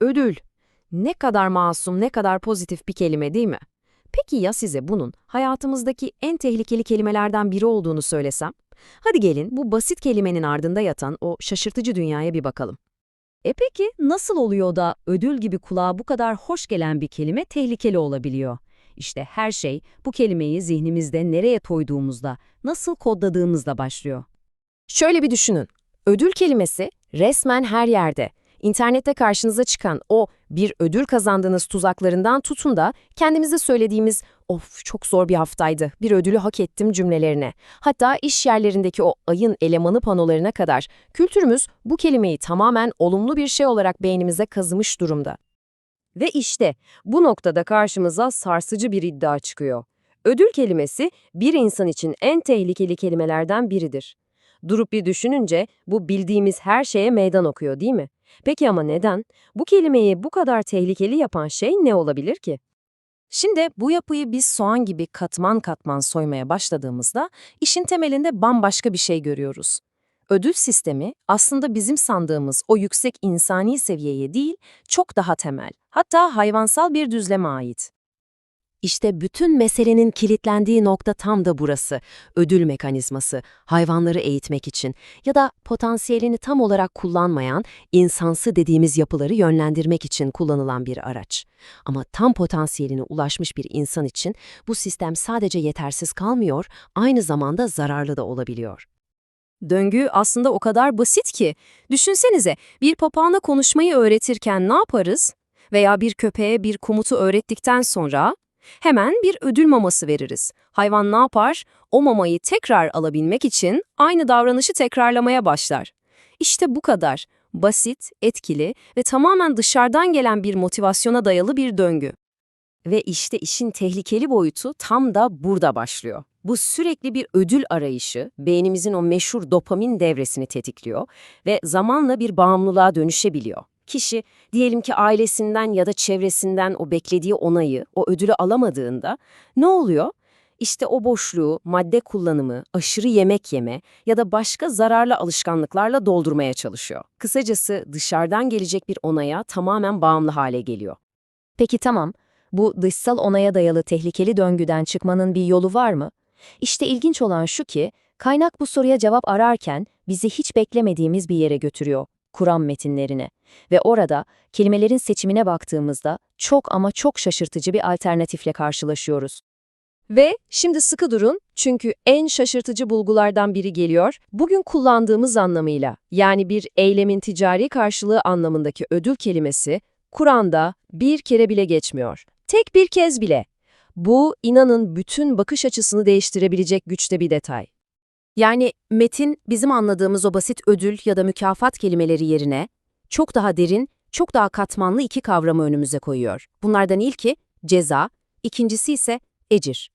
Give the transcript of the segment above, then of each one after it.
Ödül. Ne kadar masum, ne kadar pozitif bir kelime değil mi? Peki ya size bunun hayatımızdaki en tehlikeli kelimelerden biri olduğunu söylesem? Hadi gelin bu basit kelimenin ardında yatan o şaşırtıcı dünyaya bir bakalım. E peki nasıl oluyor da ödül gibi kulağa bu kadar hoş gelen bir kelime tehlikeli olabiliyor? İşte her şey bu kelimeyi zihnimizde nereye koyduğumuzda, nasıl kodladığımızda başlıyor. Şöyle bir düşünün. Ödül kelimesi resmen her yerde. İnternette karşınıza çıkan o bir ödül kazandığınız tuzaklarından tutun da kendimize söylediğimiz of çok zor bir haftaydı, bir ödülü hak ettim cümlelerine. Hatta iş yerlerindeki o ayın elemanı panolarına kadar kültürümüz bu kelimeyi tamamen olumlu bir şey olarak beynimize kazımış durumda. Ve işte bu noktada karşımıza sarsıcı bir iddia çıkıyor. Ödül kelimesi bir insan için en tehlikeli kelimelerden biridir. Durup bir düşününce bu bildiğimiz her şeye meydan okuyor değil mi? Peki ama neden? Bu kelimeyi bu kadar tehlikeli yapan şey ne olabilir ki? Şimdi bu yapıyı biz soğan gibi katman katman soymaya başladığımızda işin temelinde bambaşka bir şey görüyoruz. Ödül sistemi aslında bizim sandığımız o yüksek insani seviyeye değil, çok daha temel, hatta hayvansal bir düzleme ait. İşte bütün meselenin kilitlendiği nokta tam da burası. Ödül mekanizması, hayvanları eğitmek için ya da potansiyelini tam olarak kullanmayan, insansı dediğimiz yapıları yönlendirmek için kullanılan bir araç. Ama tam potansiyeline ulaşmış bir insan için bu sistem sadece yetersiz kalmıyor, aynı zamanda zararlı da olabiliyor. Döngü aslında o kadar basit ki. Düşünsenize, bir papağana konuşmayı öğretirken ne yaparız? Veya bir köpeğe bir komutu öğrettikten sonra hemen bir ödül maması veririz. Hayvan ne yapar? O mamayı tekrar alabilmek için aynı davranışı tekrarlamaya başlar. İşte bu kadar. Basit, etkili ve tamamen dışarıdan gelen bir motivasyona dayalı bir döngü. Ve işte işin tehlikeli boyutu tam da burada başlıyor. Bu sürekli bir ödül arayışı beynimizin o meşhur dopamin devresini tetikliyor ve zamanla bir bağımlılığa dönüşebiliyor. Kişi diyelim ki ailesinden ya da çevresinden o beklediği onayı, o ödülü alamadığında ne oluyor? İşte o boşluğu madde kullanımı, aşırı yemek yeme ya da başka zararlı alışkanlıklarla doldurmaya çalışıyor. Kısacası dışarıdan gelecek bir onaya tamamen bağımlı hale geliyor. Peki tamam, bu dışsal onaya dayalı tehlikeli döngüden çıkmanın bir yolu var mı? İşte ilginç olan şu ki, kaynak bu soruya cevap ararken bizi hiç beklemediğimiz bir yere götürüyor, Kur'an metinlerine. Ve orada kelimelerin seçimine baktığımızda çok ama çok şaşırtıcı bir alternatifle karşılaşıyoruz. Ve şimdi sıkı durun çünkü en şaşırtıcı bulgulardan biri geliyor. Bugün kullandığımız anlamıyla yani bir eylemin ticari karşılığı anlamındaki ödül kelimesi Kur'an'da bir kere bile geçmiyor. Tek bir kez bile. Bu inanın bütün bakış açısını değiştirebilecek güçte bir detay. Yani metin bizim anladığımız o basit ödül ya da mükafat kelimeleri yerine çok daha derin, çok daha katmanlı iki kavramı önümüze koyuyor. Bunlardan ilki ceza, ikincisi ise ecir.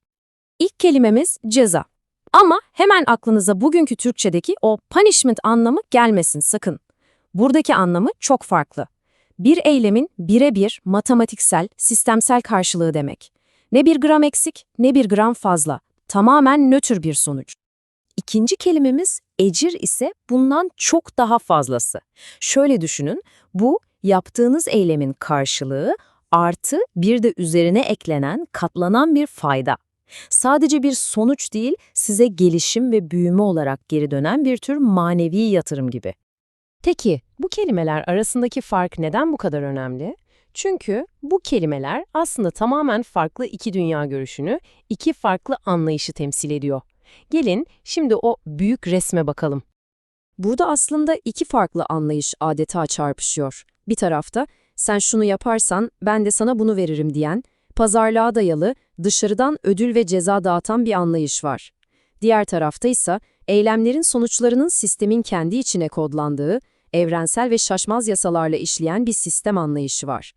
İlk kelimemiz ceza. Ama hemen aklınıza bugünkü Türkçedeki o punishment anlamı gelmesin sakın. Buradaki anlamı çok farklı. Bir eylemin birebir matematiksel, sistemsel karşılığı demek. Ne bir gram eksik, ne bir gram fazla. Tamamen nötr bir sonuç. İkinci kelimemiz ecir ise bundan çok daha fazlası. Şöyle düşünün, bu yaptığınız eylemin karşılığı artı bir de üzerine eklenen, katlanan bir fayda. Sadece bir sonuç değil, size gelişim ve büyüme olarak geri dönen bir tür manevi yatırım gibi. Peki, bu kelimeler arasındaki fark neden bu kadar önemli? Çünkü bu kelimeler aslında tamamen farklı iki dünya görüşünü, iki farklı anlayışı temsil ediyor. Gelin şimdi o büyük resme bakalım. Burada aslında iki farklı anlayış adeta çarpışıyor. Bir tarafta sen şunu yaparsan ben de sana bunu veririm diyen, pazarlığa dayalı, dışarıdan ödül ve ceza dağıtan bir anlayış var. Diğer tarafta ise eylemlerin sonuçlarının sistemin kendi içine kodlandığı, evrensel ve şaşmaz yasalarla işleyen bir sistem anlayışı var.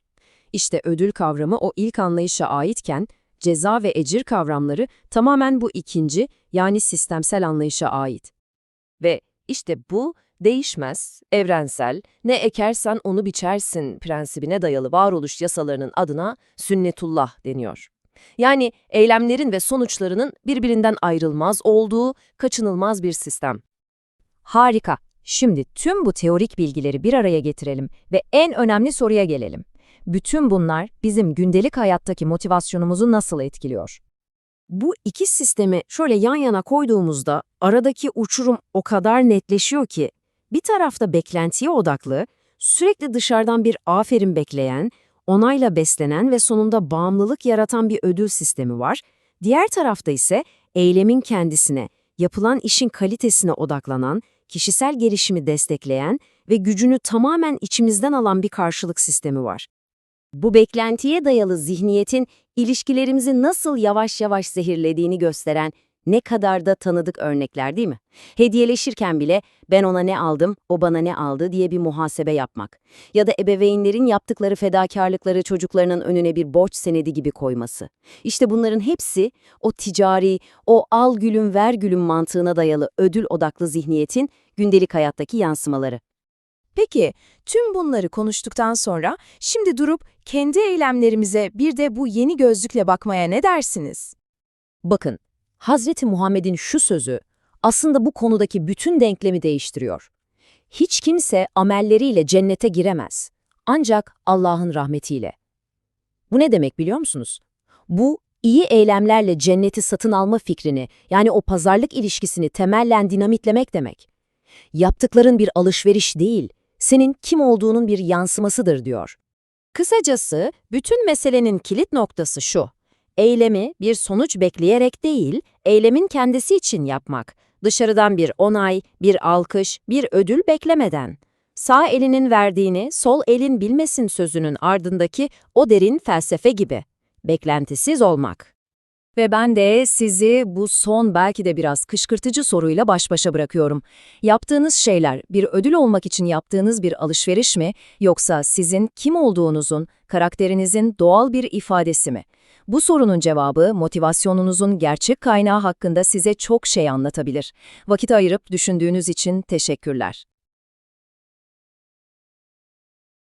İşte ödül kavramı o ilk anlayışa aitken, ceza ve ecir kavramları tamamen bu ikinci yani sistemsel anlayışa ait. Ve işte bu değişmez, evrensel, ne ekersen onu biçersin prensibine dayalı varoluş yasalarının adına sünnetullah deniyor. Yani eylemlerin ve sonuçlarının birbirinden ayrılmaz olduğu kaçınılmaz bir sistem. Harika. Şimdi tüm bu teorik bilgileri bir araya getirelim ve en önemli soruya gelelim. Bütün bunlar bizim gündelik hayattaki motivasyonumuzu nasıl etkiliyor? Bu iki sistemi şöyle yan yana koyduğumuzda aradaki uçurum o kadar netleşiyor ki bir tarafta beklentiye odaklı, sürekli dışarıdan bir aferin bekleyen, onayla beslenen ve sonunda bağımlılık yaratan bir ödül sistemi var. Diğer tarafta ise eylemin kendisine, yapılan işin kalitesine odaklanan, kişisel gelişimi destekleyen ve gücünü tamamen içimizden alan bir karşılık sistemi var. Bu beklentiye dayalı zihniyetin ilişkilerimizi nasıl yavaş yavaş zehirlediğini gösteren ne kadar da tanıdık örnekler değil mi? Hediyeleşirken bile ben ona ne aldım, o bana ne aldı diye bir muhasebe yapmak. Ya da ebeveynlerin yaptıkları fedakarlıkları çocuklarının önüne bir borç senedi gibi koyması. İşte bunların hepsi o ticari, o al gülüm ver gülüm mantığına dayalı ödül odaklı zihniyetin gündelik hayattaki yansımaları. Peki, tüm bunları konuştuktan sonra şimdi durup kendi eylemlerimize bir de bu yeni gözlükle bakmaya ne dersiniz? Bakın, Hazreti Muhammed'in şu sözü aslında bu konudaki bütün denklemi değiştiriyor. Hiç kimse amelleriyle cennete giremez. Ancak Allah'ın rahmetiyle. Bu ne demek biliyor musunuz? Bu, iyi eylemlerle cenneti satın alma fikrini, yani o pazarlık ilişkisini temellen dinamitlemek demek. Yaptıkların bir alışveriş değil, senin kim olduğunun bir yansımasıdır diyor. Kısacası, bütün meselenin kilit noktası şu. Eylemi bir sonuç bekleyerek değil, eylemin kendisi için yapmak. Dışarıdan bir onay, bir alkış, bir ödül beklemeden. Sağ elinin verdiğini sol elin bilmesin sözünün ardındaki o derin felsefe gibi. Beklentisiz olmak. Ve ben de sizi bu son belki de biraz kışkırtıcı soruyla baş başa bırakıyorum. Yaptığınız şeyler bir ödül olmak için yaptığınız bir alışveriş mi yoksa sizin kim olduğunuzun, karakterinizin doğal bir ifadesi mi? Bu sorunun cevabı motivasyonunuzun gerçek kaynağı hakkında size çok şey anlatabilir. Vakit ayırıp düşündüğünüz için teşekkürler.